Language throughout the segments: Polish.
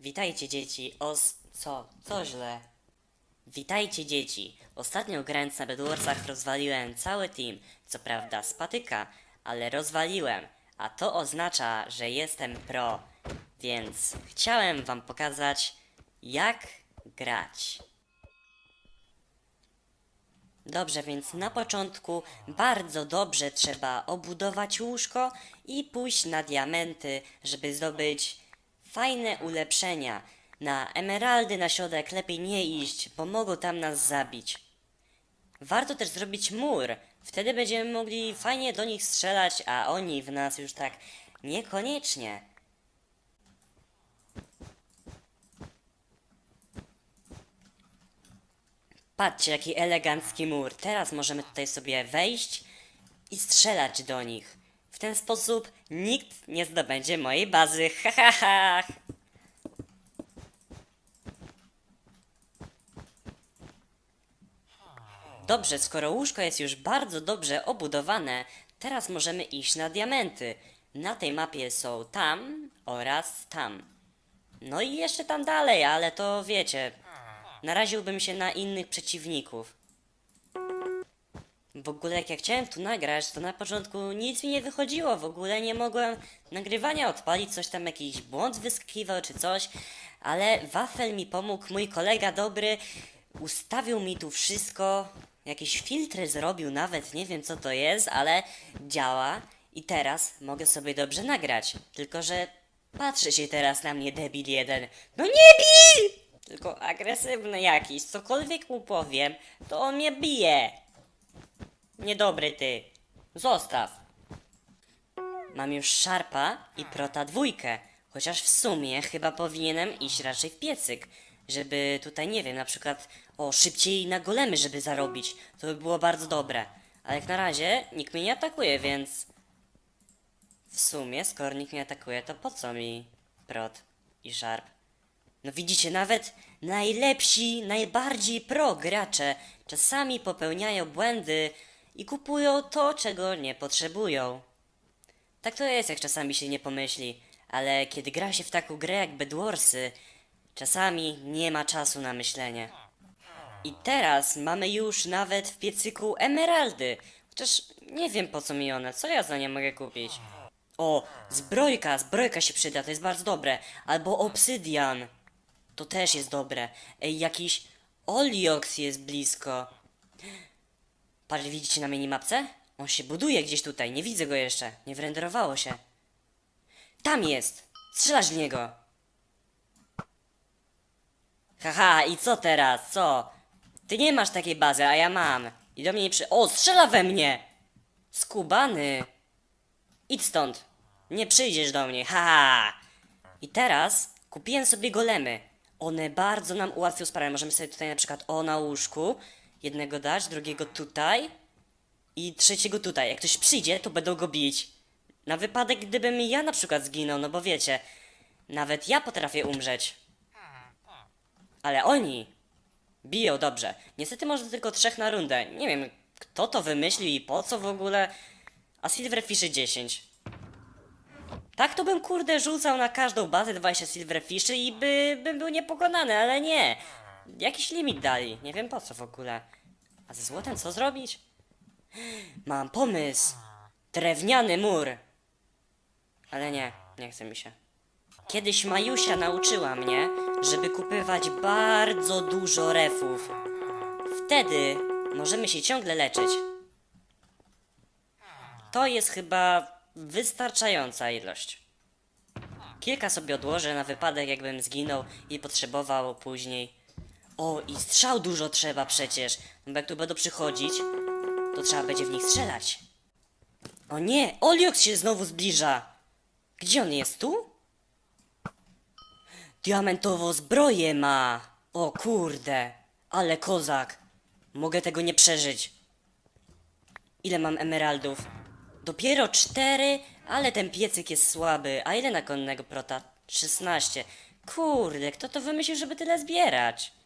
Witajcie dzieci, os... co? Co źle? Witajcie dzieci. Ostatnio grając na Bedwarsach rozwaliłem cały team. Co prawda z patyka, ale rozwaliłem. A to oznacza, że jestem pro. Więc chciałem wam pokazać, jak grać. Dobrze, więc na początku bardzo dobrze trzeba obudować łóżko i pójść na diamenty, żeby zdobyć fajne ulepszenia. Na emeraldy na środek lepiej nie iść, bo mogą tam nas zabić. Warto też zrobić mur. Wtedy będziemy mogli fajnie do nich strzelać, a oni w nas już tak niekoniecznie. Patrzcie, jaki elegancki mur. Teraz możemy tutaj sobie wejść i strzelać do nich. Ten sposób nikt nie zdobędzie mojej bazy. Ha, ha, ha. Dobrze, skoro łóżko jest już bardzo dobrze obudowane, teraz możemy iść na diamenty. Na tej mapie są tam oraz tam. No i jeszcze tam dalej, ale to wiecie. Naraziłbym się na innych przeciwników. W ogóle jak ja chciałem tu nagrać, to na początku nic mi nie wychodziło. W ogóle nie mogłem nagrywania odpalić, coś tam jakiś błąd wyskakiwał czy coś. Ale Wafel mi pomógł, mój kolega dobry, ustawił mi tu wszystko. Jakieś filtry zrobił nawet, nie wiem co to jest, ale działa. I teraz mogę sobie dobrze nagrać. Tylko, że patrzy się teraz na mnie debil jeden. No nie bij! Tylko agresywny jakiś, cokolwiek mu powiem, to on mnie bije. Niedobry ty. Zostaw. Mam już szarpa i prota dwójkę. Chociaż w sumie chyba powinienem iść raczej w piecyk. Żeby tutaj, nie wiem, na przykład o szybciej na golemy, żeby zarobić. To by było bardzo dobre. Ale jak na razie nikt mnie nie atakuje, więc w sumie, skoro nikt nie atakuje, to po co mi prot i szarp? No widzicie, nawet najlepsi, najbardziej pro gracze czasami popełniają błędy i kupują to, czego nie potrzebują. Tak to jest, jak czasami się nie pomyśli, ale kiedy gra się w taką grę jak Bedwarsy, czasami nie ma czasu na myślenie. I teraz mamy już nawet w piecyku emeraldy, chociaż nie wiem po co mi one, co ja za nie mogę kupić. O, zbrojka, zbrojka się przyda, to jest bardzo dobre. Albo obsydian. To też jest dobre. Ej, jakiś Oliox jest blisko. Patrz, widzicie na minimapce? On się buduje gdzieś tutaj, nie widzę go jeszcze. Nie wrenderowało się. Tam jest! Strzelasz w niego! Haha, i co teraz? Co? Ty nie masz takiej bazy, a ja mam. I do mnie nie przy... O, strzela we mnie! Skubany! Idź stąd! Nie przyjdziesz do mnie, haha! I teraz kupiłem sobie golemy. One bardzo nam ułatwią sprawę. Możemy sobie tutaj na przykład o na łóżku jednego dać, drugiego tutaj i trzeciego tutaj. Jak ktoś przyjdzie, to będą go bić. Na wypadek, gdybym ja na przykład zginął, no bo wiecie, nawet ja potrafię umrzeć. Ale oni biją dobrze. Niestety może tylko trzech na rundę. Nie wiem, kto to wymyślił i po co w ogóle. A Silverfishy 10. Tak to bym kurde rzucał na każdą bazę 20 Silverfishy i by, bym był niepokonany, ale nie. Jakiś limit dali, nie wiem po co w ogóle. A ze złotem co zrobić? Mam pomysł. Drewniany mur. Ale nie, nie chce mi się. Kiedyś Majusia nauczyła mnie, żeby kupywać bardzo dużo refów. Wtedy możemy się ciągle leczyć. To jest chyba wystarczająca ilość. Kilka sobie odłożę na wypadek, jakbym zginął i potrzebował później. O, i strzał dużo trzeba przecież. No bo jak tu będą przychodzić, to trzeba będzie w nich strzelać. O nie, Oliox się znowu zbliża. Gdzie on jest? Tu? Diamentową zbroję ma. O kurde, ale kozak. Mogę tego nie przeżyć. Ile mam emeraldów? Dopiero cztery, ale ten piecyk jest słaby. A ile na konnego prota? 16. Kurde, kto to wymyślił, żeby tyle zbierać?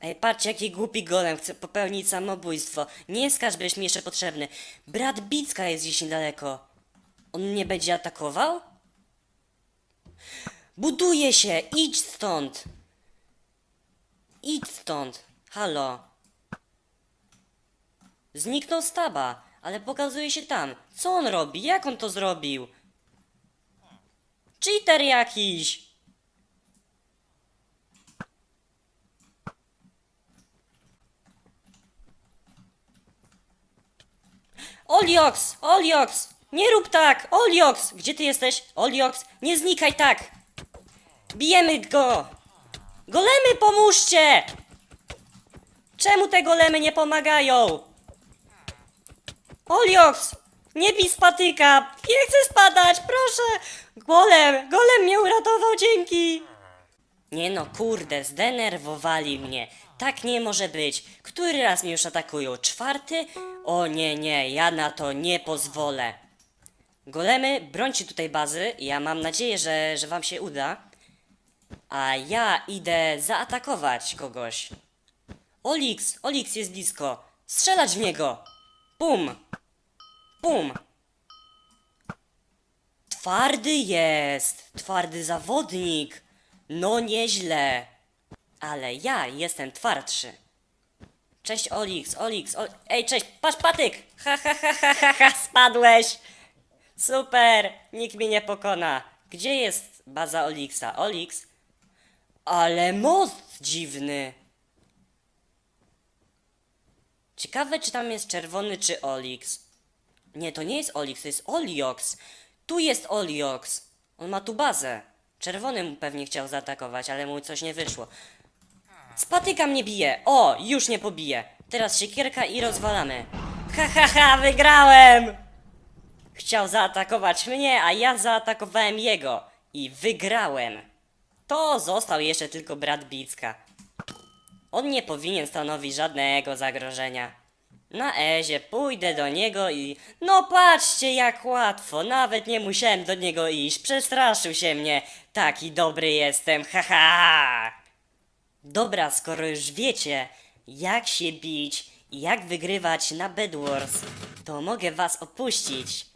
Ej, patrzcie, jaki głupi golem chce popełnić samobójstwo. Nie skaż, będziesz mi jeszcze potrzebny. Brat Bicka jest gdzieś niedaleko. On mnie będzie atakował? Buduje się! Idź stąd! Idź stąd! Halo! Zniknął z taba, ale pokazuje się tam. Co on robi? Jak on to zrobił? Cheater jakiś! Oliox! Oliox! Nie rób tak! Oliox! Gdzie ty jesteś? Oliox! Nie znikaj tak! Bijemy go! Golemy pomóżcie! Czemu te golemy nie pomagają? Oliox! Nie bij z patyka! Nie chcę spadać, proszę! Golem! Golem mnie uratował, dzięki! Nie no, kurde, zdenerwowali mnie. Tak nie może być. Który raz mnie już atakują? Czwarty? O nie, nie, ja na to nie pozwolę. Golemy, brońcie tutaj bazy. Ja mam nadzieję, że, że wam się uda. A ja idę zaatakować kogoś. Olix, Olix jest blisko. Strzelać w niego. Pum. Pum. Twardy jest. Twardy zawodnik. No nieźle. Ale ja jestem twardszy. Cześć Olix, Olix, Ol... Ej, cześć, patrz patyk! Ha, ha, ha, ha, ha, ha, spadłeś! Super, nikt mnie nie pokona. Gdzie jest baza Olixa? Olix? Ale most dziwny. Ciekawe, czy tam jest czerwony, czy Olix. Nie, to nie jest Olix, to jest Oliox. Tu jest Oliox. On ma tu bazę. Czerwony mu pewnie chciał zaatakować, ale mu coś nie wyszło. Spatyka mnie bije. O, już nie pobije. Teraz siekierka i rozwalamy. Ha, ha, ha, wygrałem! Chciał zaatakować mnie, a ja zaatakowałem jego. I wygrałem. To został jeszcze tylko brat Bicka. On nie powinien stanowić żadnego zagrożenia. Na Ezie pójdę do niego i... No patrzcie jak łatwo, nawet nie musiałem do niego iść, przestraszył się mnie. Taki dobry jestem, haha! Dobra, skoro już wiecie, jak się bić i jak wygrywać na Bedwars, to mogę was opuścić.